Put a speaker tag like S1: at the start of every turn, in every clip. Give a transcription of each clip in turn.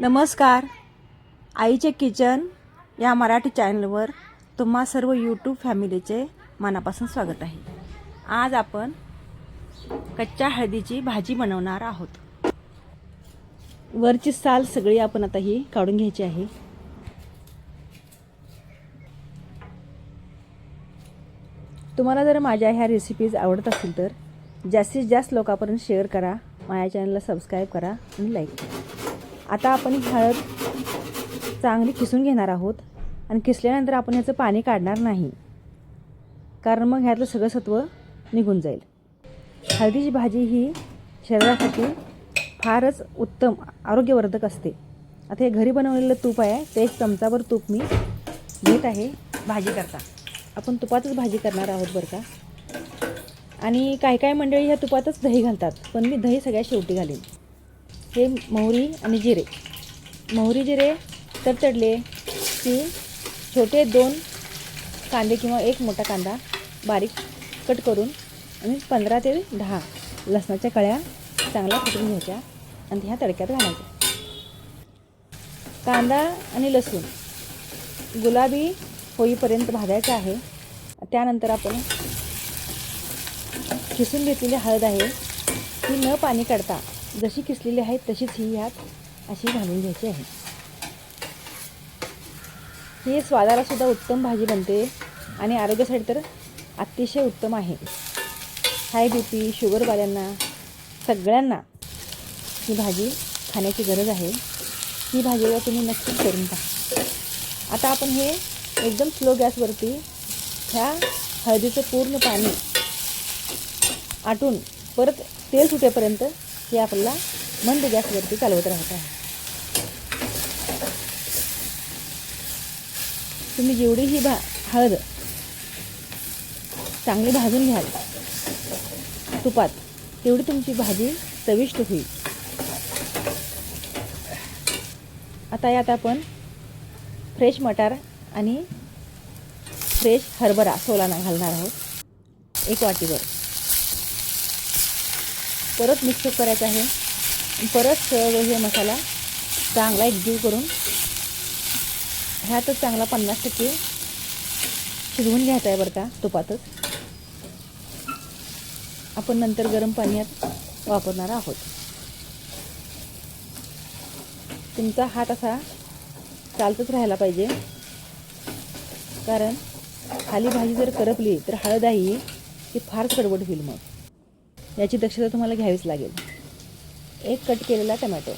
S1: नमस्कार. आईचे किचन या मराठी चॅनलवर तुम्हा सर्व यूट्यूब फॅमिलीचे मनापासून स्वागत आहे. आज आपण कच्च्या हळदीची भाजी बनवणार आहोत. वरची साल सगळी आपण आता ही काढून घ्यायची आहे. तुम्हाला जर माझ्या ह्या रेसिपीज आवडत असतील तर जास्तीत जास्त लोकांपर्यंत शेअर करा माझ्या चॅनलला सबस्क्राईब करा आणि लाईक करा. आता आपण हळद चांगली किसून घेणार आहोत आणि किसल्यानंतर आपण ह्याचं पाणी काढणार नाही. कारण मग ह्यातलं सगळं सत्व निघून जाईल. हळदीची भाजी ही शरीरासाठी फारच उत्तम आरोग्यवर्धक असते. आता हे घरी बनवलेलं तूप आहे ते एक चमचाभर तूप मी घेत आहे. भाजी करता. आपण तुपातच भाजी करणार आहोत बरं का? आणि काही काही मंडळी ह्या तुपातच दही घालतात पण मी दही सगळ्या शेवटी घालीन. हे मोहरी आणि जिरे. मोहरी जिरे तडतडले की छोटे दोन कांदे किंवा एक मोठा कांदा बारीक कट करून आणि पंधरा ते दहा लसणाच्या कळ्या चांगल्या कुटून घ्यायच्या आणि ह्या तडक्यात घालायच्या. कांदा आणि लसूण गुलाबी होईपर्यंत भाजायचं आहे. त्यानंतर आपण किसून घेतलेली हळद आहे. ती न पाणी काढता जशी किसलेली आहे तशीच ही ह्यात अशी घालून घ्यायची आहे. ही स्वादाला सुद्धा उत्तम भाजी बनते आणि आरोग्यासाठी तर अतिशय उत्तम आहे. हाय बी पी शुगरवाल्यांना सगळ्यांना ही भाजी खाण्याची गरज आहे. ही भाजीला तुम्ही नक्कीच करून पहा. आता आपण हे एकदम स्लो गॅसवरती ह्या हळदीचं पूर्ण पाणी आटून परत तेल सुटेपर्यंत हे आपल्याला मंद गॅसवरती चालवत राहत आहे. तुम्ही जेवढी ही भा हळद चांगली भाजून घ्याल तुपात तेवढी तुमची भाजी चविष्ट होईल. आता यात आपण फ्रेश मटार आणि फ्रेश हरभरा सोलाना घालणार आहोत. एक वाटीवर परत मिक्स करायचं आहे. परत सगळं हे मसाला चांगला एकजीव करून ह्यातच चांगला पन्नास टक्के शिजवून घ्यायचा आहे बरं का तुपातच. आपण नंतर गरम पाण्यात वापरणार आहोत. तुमचा हात असा चालतच राहायला पाहिजे. कारण खाली भाजी जर करपली तर हळद आहे ती फार कडवट होईल मग. याची दक्षता तुम्हाला घ्यावीच लागेल. एक कट केलेला टमॅटो.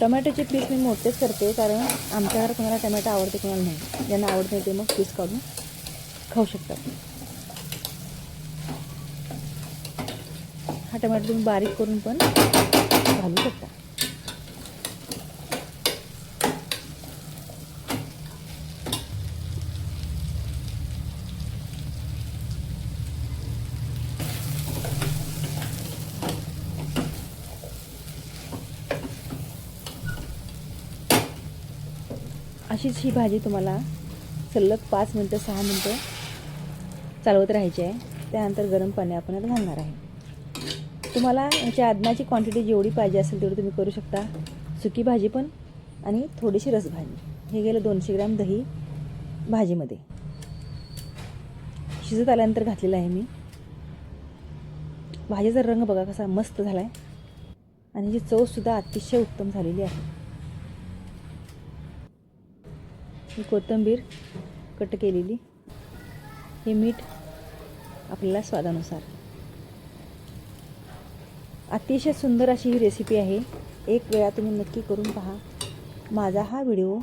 S1: टमॅटोचे पीस मी मोठेच करते कारण आमच्या घरात कोणाला टमॅटो आवडते कोणाला नाही. ज्यांना आवडत नाही ते मग पीस काढून खाऊ शकतात. हा टमॅटो तुम्ही बारीक करून पण घालू शकता. अशीच ही भाजी तुम्हाला सलग पाच मिनटं सहा मिनटं चालवत राहायची आहे. त्यानंतर गरम पाणी आपण यात घालणार आहे. तुम्हाला याच्या अदनाची क्वांटिटी जेवढी पाहिजे असेल तेवढी तुम्ही करू शकता. सुकी भाजी पण आणि थोडीशी रसभाजी. हे गेलं दोनशे ग्रॅम दही भाजीमध्ये. शिजत आल्यानंतर घातलेलं आहे मी. भाजीचा रंग बघा कसा मस्त झाला आहे आणि ही चवसुद्धा अतिशय उत्तम झालेली आहे. ही कोथिंबीर कट केलेली. हे मीठ आपल्याला स्वादानुसार. अतिशय सुंदर अशी ही रेसिपी आहे. एक वेळा तुम्ही नक्की करून पहा. माझा हा व्हिडिओ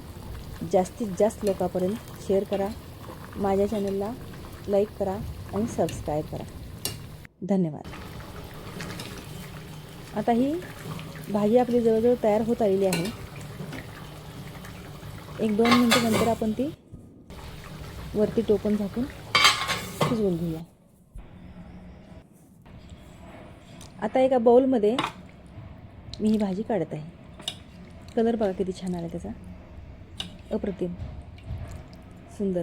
S1: जास्तीत जास्त लोकांपर्यंत शेअर करा. माझ्या चॅनलला लाईक करा आणि सबस्क्राईब करा. धन्यवाद. आता ही भाजी आपली जवळजवळ तयार होत आलेली आहे. एक दोन मिनटं नंतर आपण ती वरती टोपण झाकून शिजवून घेऊया. आता एका बाऊलमध्ये मी ही भाजी काढत आहे. कलर बघा किती छान आला त्याचा. अप्रतिम. सुंदर.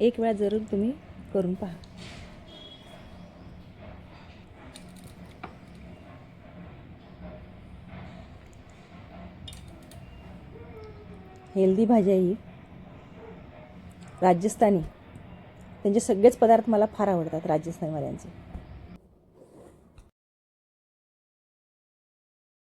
S1: एक वेळा जरूर तुम्ही करून पहा. हेल्दी भाज्या ही राजस्थानी. त्यांचे सगळेच पदार्थ मला फार आवडतात राजस्थानीवाल्यांचे.